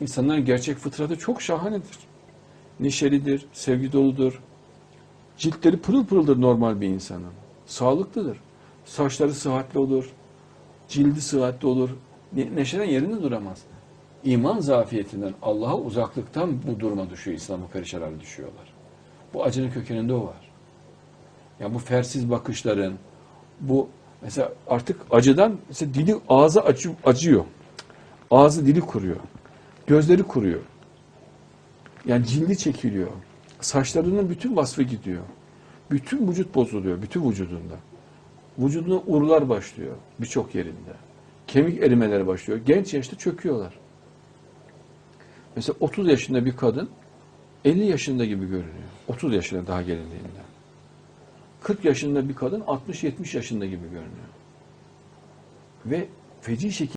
İnsanların gerçek fıtratı çok şahanedir. Neşelidir, sevgi doludur. Ciltleri pırıl pırıldır normal bir insanın. Sağlıklıdır. Saçları sıhhatli olur. Cildi sıhhatli olur. Ne- Neşeden yerinde duramaz. İman zafiyetinden, Allah'a uzaklıktan bu duruma düşüyor, İslam'a perişanlara düşüyorlar. Bu acının kökeninde o var. Yani bu fersiz bakışların, bu mesela artık acıdan mesela dili ağzı acı, acıyor. Ağzı dili kuruyor. Gözleri kuruyor. Yani cildi çekiliyor. Saçlarının bütün vasfı gidiyor. Bütün vücut bozuluyor, bütün vücudunda. Vücuduna uğrular başlıyor birçok yerinde. Kemik erimeleri başlıyor. Genç yaşta çöküyorlar. Mesela 30 yaşında bir kadın 50 yaşında gibi görünüyor. 30 yaşına daha gelindiğinde. 40 yaşında bir kadın 60-70 yaşında gibi görünüyor. Ve feci şekilde